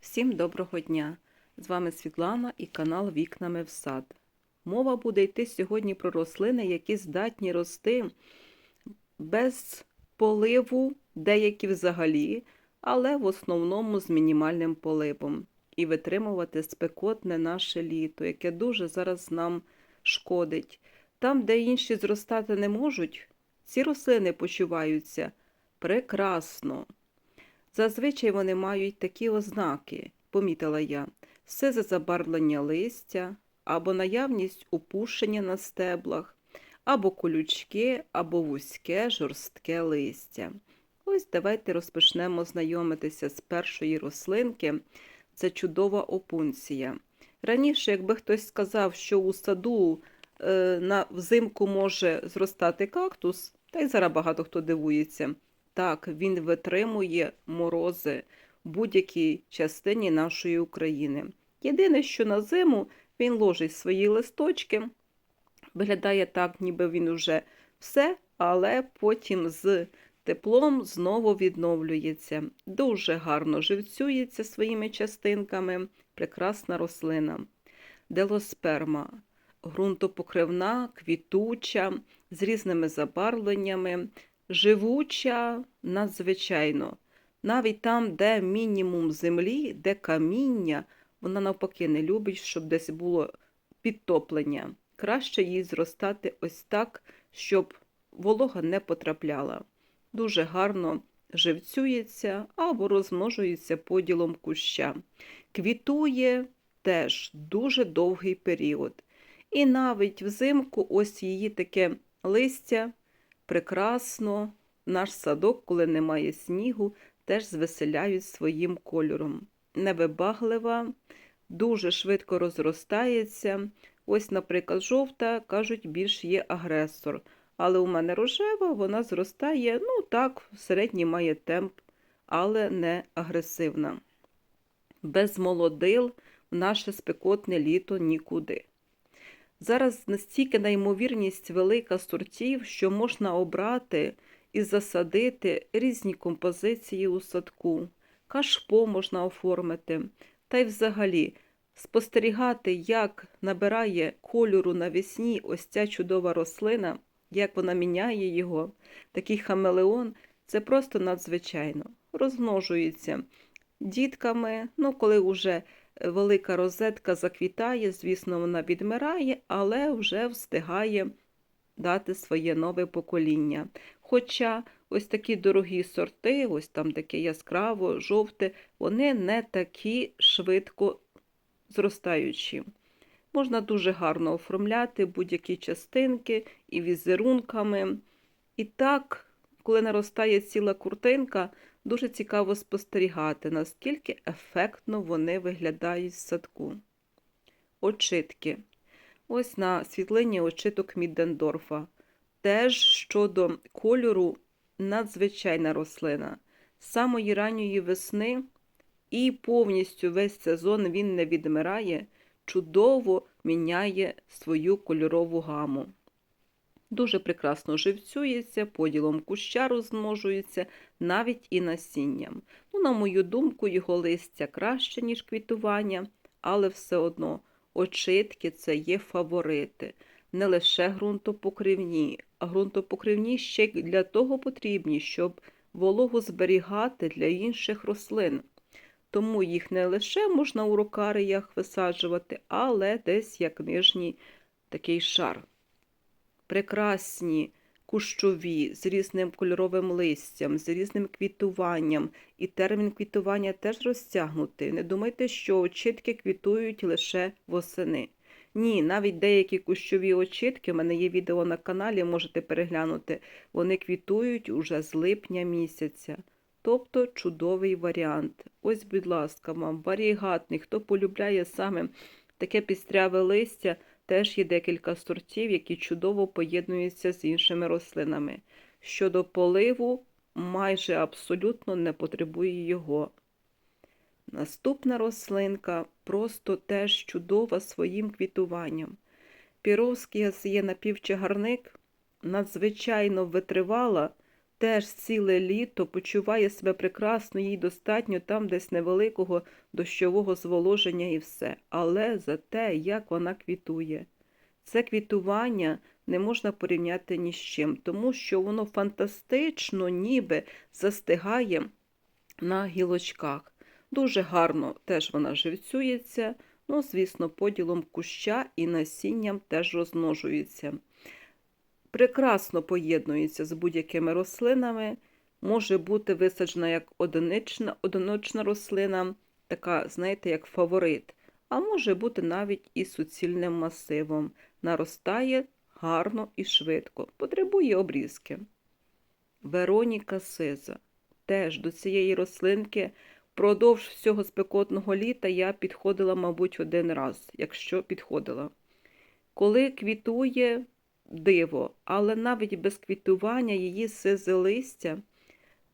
Всім доброго дня! З вами Світлана і канал Вікнами в сад. Мова буде йти сьогодні про рослини, які здатні рости без поливу, деякі взагалі, але в основному з мінімальним поливом, і витримувати спекотне наше літо, яке дуже зараз нам шкодить. Там, де інші зростати не можуть, ці рослини почуваються прекрасно. Зазвичай вони мають такі ознаки, помітила я, сизе забарвлення листя, або наявність опушення на стеблах, або колючки, або вузьке жорстке листя. Ось давайте розпочнемо знайомитися з першої рослинки. Це чудова опунція. Раніше, якби хтось сказав, що у саду е, на взимку може зростати кактус, та й зараз багато хто дивується. Так, він витримує морози в будь-якій частині нашої України. Єдине, що на зиму він ложить свої листочки, виглядає так, ніби він уже все, але потім з теплом знову відновлюється. Дуже гарно живцюється своїми частинками. Прекрасна рослина. Делосперма ґрунтопокривна, квітуча, з різними забарвленнями, живуча надзвичайно. Навіть там, де мінімум землі, де каміння, вона навпаки не любить, щоб десь було підтоплення. Краще їй зростати ось так, щоб волога не потрапляла. Дуже гарно живцюється або розмножується поділом куща. Квітує теж дуже довгий період. І навіть взимку ось її таке листя прекрасно, наш садок, коли немає снігу, теж звеселяють своїм кольором. Невибаглива, дуже швидко розростається. Ось, наприклад, жовта, кажуть, більш є агресор. Але у мене рожева, вона зростає, ну так, середній має темп, але не агресивна. Без молодил наше спекотне літо нікуди. Зараз настільки неймовірність велика сортів, що можна обрати і засадити різні композиції у садку, кашпо можна оформити, та й взагалі спостерігати, як набирає кольору навесні ось ця чудова рослина, як вона міняє його, такий хамелеон, це просто надзвичайно. Розмножується дітками, ну коли вже велика розетка заквітає, звісно, вона відмирає, але вже встигає дати своє нове покоління. Хоча ось такі дорогі сорти, ось там таке яскраво, жовте, вони не такі швидко зростаючі. Можна дуже гарно оформляти будь-які частинки і візерунками. І так, коли наростає ціла куртинка, Дуже цікаво спостерігати, наскільки ефектно вони виглядають в садку. Очитки. Ось на світлині очиток Міддендорфа. Теж щодо кольору надзвичайна рослина. З самої ранньої весни і повністю весь сезон він не відмирає, чудово міняє свою кольорову гаму. Дуже прекрасно живцюється, поділом куща розмножується, навіть і насінням. Ну, На мою думку, його листя краще, ніж квітування, але все одно очитки це є фаворити. Не лише ґрунтопокривні, а ґрунтопокривні ще для того потрібні, щоб вологу зберігати для інших рослин. Тому їх не лише можна у рокаріях висаджувати, але десь як нижній такий шар прекрасні, кущові, з різним кольоровим листям, з різним квітуванням, і термін квітування теж розтягнутий. Не думайте, що очітки квітують лише восени. Ні, навіть деякі кущові очітки, в мене є відео на каналі, можете переглянути, вони квітують уже з липня місяця. Тобто чудовий варіант. Ось, будь ласка, вам варігатний, хто полюбляє саме таке пістряве листя, Теж є декілька сортів, які чудово поєднуються з іншими рослинами. Щодо поливу, майже абсолютно не потребує його. Наступна рослинка просто теж чудова своїм квітуванням. Піровський є напівчагарник, надзвичайно витривала, теж ціле літо почуває себе прекрасно, їй достатньо там десь невеликого дощового зволоження і все. Але за те, як вона квітує. Це квітування не можна порівняти ні з чим, тому що воно фантастично ніби застигає на гілочках. Дуже гарно теж вона живцюється, ну, звісно, поділом куща і насінням теж розмножується. Прекрасно поєднується з будь-якими рослинами, може бути висаджена як одинична, одиночна рослина, така, знаєте, як фаворит, а може бути навіть і суцільним масивом. Наростає гарно і швидко, потребує обрізки. Вероніка Сиза. Теж до цієї рослинки впродовж всього спекотного літа я підходила, мабуть, один раз, якщо підходила. Коли квітує диво, але навіть без квітування її сизе листя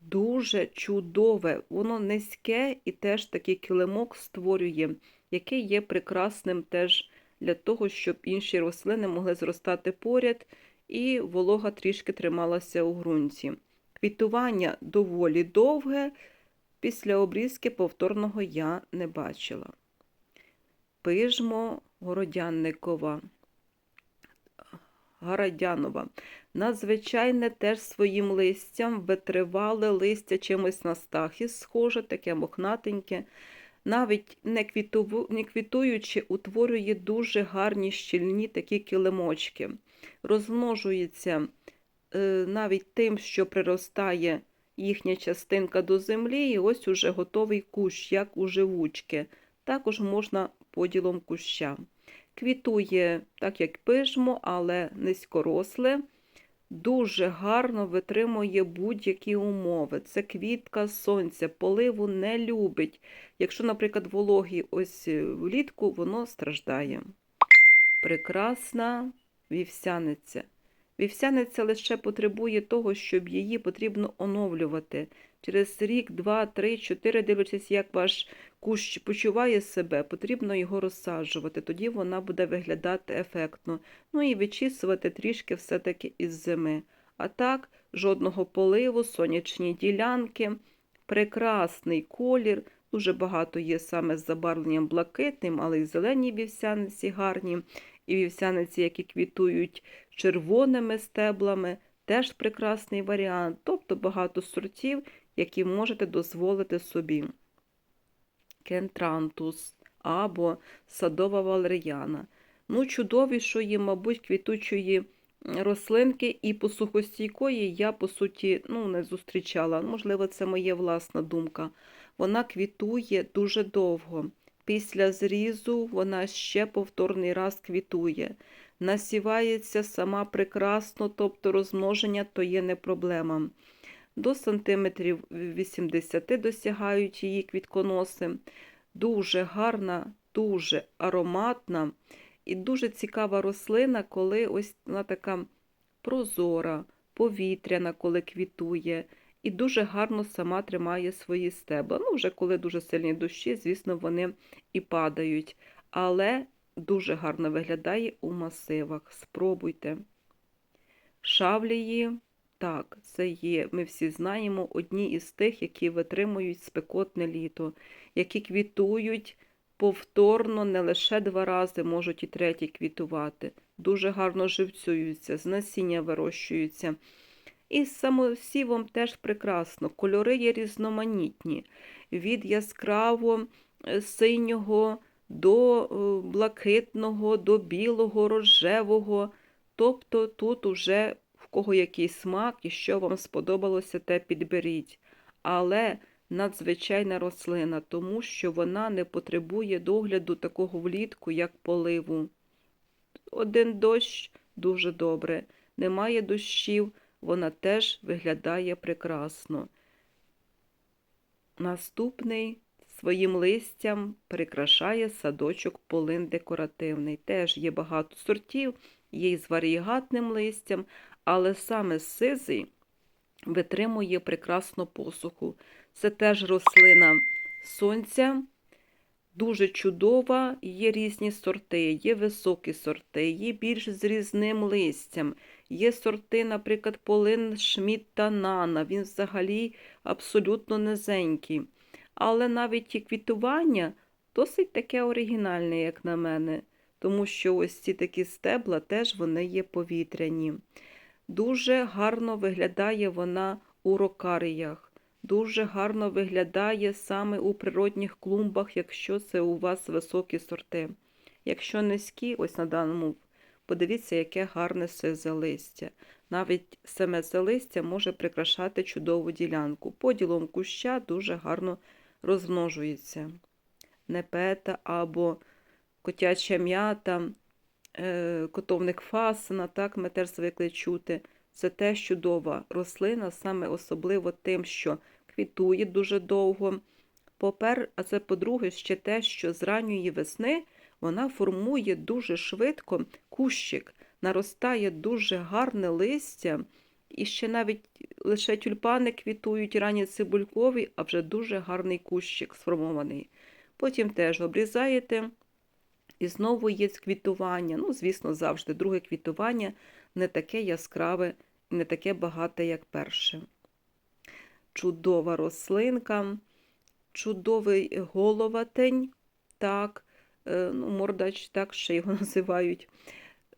дуже чудове, воно низьке і теж такий килимок створює, який є прекрасним теж для того, щоб інші рослини могли зростати поряд і волога трішки трималася у ґрунті. Квітування доволі довге, після обрізки повторного я не бачила. Пижмо Городянникова. Городянова. Надзвичайне теж своїм листям витривале листя чимось на стахіс схоже, таке мохнатеньке. Навіть не, квітуву, не квітуючи, утворює дуже гарні щільні такі килимочки. Розмножується е, навіть тим, що приростає їхня частинка до землі, і ось уже готовий кущ, як у живучки. Також можна поділом куща. Квітує, так як пижмо, але низькоросле, дуже гарно витримує будь-які умови. Це квітка сонця, поливу не любить. Якщо, наприклад, вологі ось влітку, воно страждає. Прекрасна вівсяниця. Вівсяниця лише потребує того, щоб її потрібно оновлювати. Через рік, два, три, чотири, дивлячись, як ваш кущ почуває себе, потрібно його розсаджувати, тоді вона буде виглядати ефектно. Ну і вичісувати трішки все-таки із зими. А так, жодного поливу, сонячні ділянки, прекрасний колір. Дуже багато є саме з забарвленням блакитним, але й зелені вівсяниці гарні, і вівсяниці, які квітують червоними стеблами, теж прекрасний варіант, тобто багато сортів, які можете дозволити собі. Кентрантус або садова валеріана. Ну, чудовішої, мабуть, квітучої рослинки і посухостійкої я, по суті, ну, не зустрічала. Можливо, це моя власна думка. Вона квітує дуже довго. Після зрізу вона ще повторний раз квітує. Насівається сама прекрасно, тобто розмноження то є не проблема. До сантиметрів 80 досягають її квітконоси. Дуже гарна, дуже ароматна і дуже цікава рослина, коли ось вона така прозора, повітряна, коли квітує, і дуже гарно сама тримає свої стебла. Ну, вже коли дуже сильні дощі, звісно, вони і падають. Але дуже гарно виглядає у масивах. Спробуйте. Шавлії, так, це є, ми всі знаємо, одні із тих, які витримують спекотне літо, які квітують повторно не лише два рази, можуть і третій квітувати. Дуже гарно живцюються, з насіння вирощуються. І з самосівом теж прекрасно. Кольори є різноманітні, від яскраво е, синього до е, блакитного, до білого, рожевого. Тобто тут уже кого який смак і що вам сподобалося, те підберіть. Але надзвичайна рослина, тому що вона не потребує догляду такого влітку, як поливу. Один дощ дуже добре, немає дощів, вона теж виглядає прекрасно. Наступний своїм листям прикрашає садочок полин декоративний. Теж є багато сортів, є й з варігатним листям, але саме сизий витримує прекрасну посуху. Це теж рослина сонця, дуже чудова, є різні сорти, є високі сорти, є більш з різним листям. Є сорти, наприклад, полин Шміт та Нана. Він взагалі абсолютно низенький. Але навіть і квітування досить таке оригінальне, як на мене, тому що ось ці такі стебла теж вони є повітряні. Дуже гарно виглядає вона у рокаріях. Дуже гарно виглядає саме у природних клумбах, якщо це у вас високі сорти. Якщо низькі, ось на даному, подивіться, яке гарне сизе листя. Навіть саме це листя може прикрашати чудову ділянку. Поділом куща дуже гарно розмножується. Непета або котяча м'ята, котовник фасина, так ми звикли чути. Це теж чудова рослина, саме особливо тим, що квітує дуже довго. Попер, а це по-друге, ще те, що з ранньої весни вона формує дуже швидко кущик, наростає дуже гарне листя, і ще навіть лише тюльпани квітують ранні цибулькові, а вже дуже гарний кущик сформований. Потім теж обрізаєте, і знову є квітування. Ну, звісно, завжди друге квітування не таке яскраве не таке багате, як перше. Чудова рослинка, чудовий головатень, так, е, ну, мордач, так ще його називають.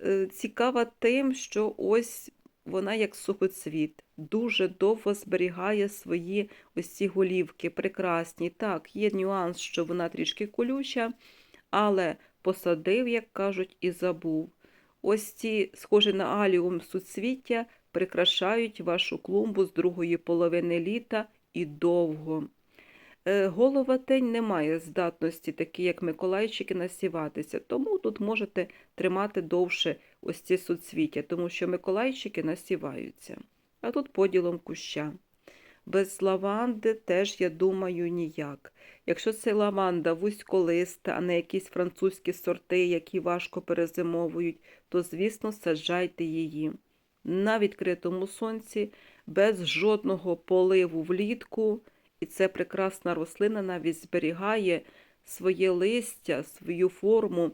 Е, Цікава тим, що ось вона як сухоцвіт, дуже довго зберігає свої ось ці голівки, прекрасні. Так, є нюанс, що вона трішки колюча, але посадив, як кажуть, і забув. Ось ці, схожі на аліум суцвіття, прикрашають вашу клумбу з другої половини літа і довго. Е, Головатень не має здатності, такі як Миколайчики, насіватися, тому тут можете тримати довше ось ці суцвіття, тому що Миколайчики насіваються. А тут поділом куща. Без лаванди теж, я думаю, ніяк. Якщо це лаванда вузьколиста, а не якісь французькі сорти, які важко перезимовують, то, звісно, саджайте її на відкритому сонці, без жодного поливу влітку. І це прекрасна рослина навіть зберігає своє листя, свою форму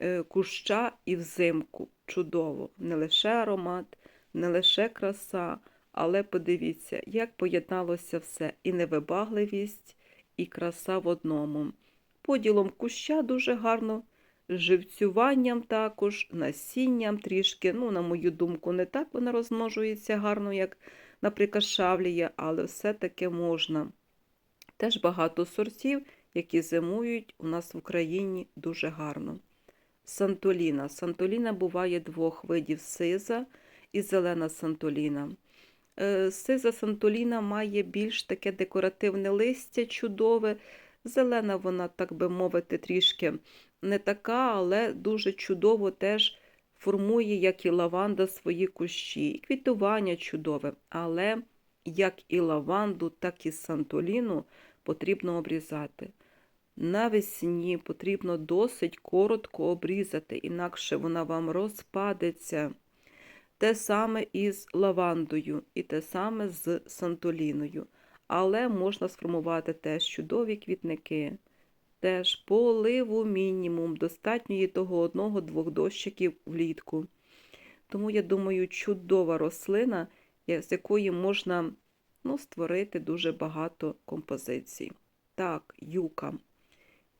е, куща і взимку. Чудово. Не лише аромат, не лише краса, але подивіться, як поєдналося все і невибагливість, і краса в одному. Поділом куща дуже гарно, живцюванням також, насінням трішки. Ну, на мою думку, не так вона розмножується гарно, як, наприклад, шавлія, але все-таки можна. Теж багато сортів, які зимують у нас в Україні дуже гарно. Сантоліна. Сантоліна буває двох видів сиза і зелена сантоліна. Е, Сиза сантоліна має більш таке декоративне листя, чудове. Зелена вона, так би мовити, трішки не така, але дуже чудово теж формує, як і лаванда, свої кущі. І квітування чудове. Але як і лаванду, так і сантоліну потрібно обрізати. Навесні потрібно досить коротко обрізати, інакше вона вам розпадеться. Те саме із лавандою, і те саме з сантоліною. Але можна сформувати теж чудові квітники. Теж поливу мінімум, достатньо є того одного-двох дощиків влітку. Тому, я думаю, чудова рослина, з якої можна ну, створити дуже багато композицій. Так, юка.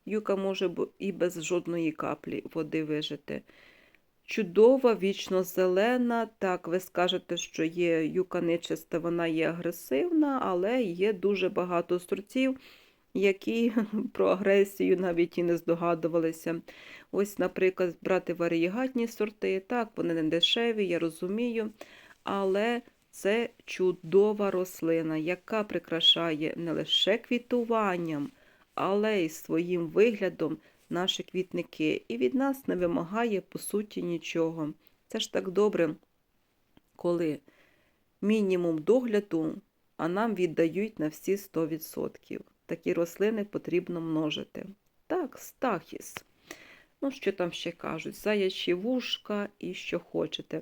Юка може і без жодної каплі води вижити. Чудова, вічно зелена. Так, ви скажете, що є юка нечиста, вона є агресивна, але є дуже багато сортів, які про агресію навіть і не здогадувалися. Ось, наприклад, брати варієгатні сорти. Так, вони не дешеві, я розумію, але це чудова рослина, яка прикрашає не лише квітуванням, але й своїм виглядом наші квітники. І від нас не вимагає, по суті, нічого. Це ж так добре, коли мінімум догляду, а нам віддають на всі 100%. Такі рослини потрібно множити. Так, стахіс. Ну, що там ще кажуть? Заячі вушка і що хочете.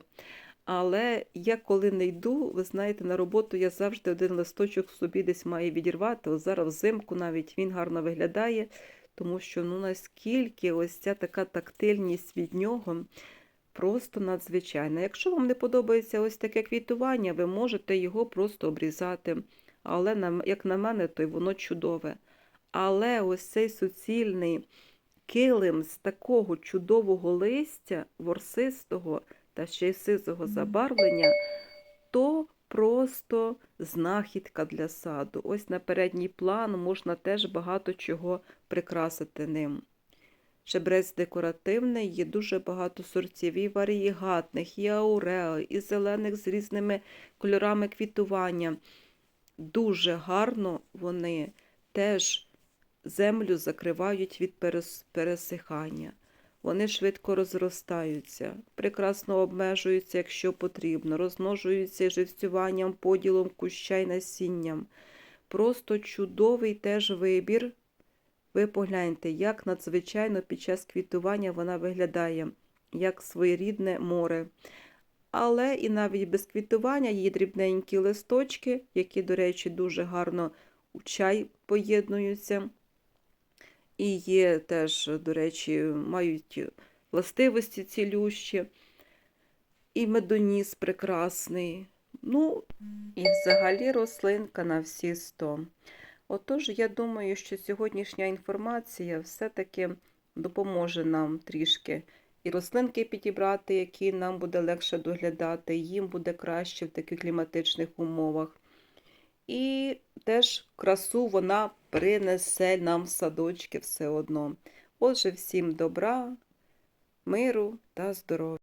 Але я коли не йду, ви знаєте, на роботу я завжди один листочок собі десь маю відірвати. Ось зараз взимку навіть він гарно виглядає. Тому що ну наскільки ось ця така тактильність від нього просто надзвичайна. Якщо вам не подобається ось таке квітування, ви можете його просто обрізати. Але як на мене, то й воно чудове. Але ось цей суцільний килим з такого чудового листя, ворсистого та ще й сизого забарвлення, то просто знахідка для саду. Ось на передній план можна теж багато чого прикрасити ним. Шебрець декоративний, є дуже багато сортів, і варієгатних, і аурео, і зелених з різними кольорами квітування. Дуже гарно вони теж землю закривають від пересихання. Вони швидко розростаються, прекрасно обмежуються, якщо потрібно, розмножуються живцюванням, поділом куща й насінням. Просто чудовий теж вибір. Ви погляньте, як надзвичайно під час квітування вона виглядає, як своєрідне море. Але і навіть без квітування є дрібненькі листочки, які, до речі, дуже гарно у чай поєднуються. І є теж, до речі, мають властивості цілющі, і медоніс прекрасний. Ну, і взагалі рослинка на всі 100. Отож, я думаю, що сьогоднішня інформація все-таки допоможе нам трішки і рослинки підібрати, які нам буде легше доглядати, їм буде краще в таких кліматичних умовах. І теж красу вона принесе нам садочки все одно. Отже, всім добра, миру та здоров'я.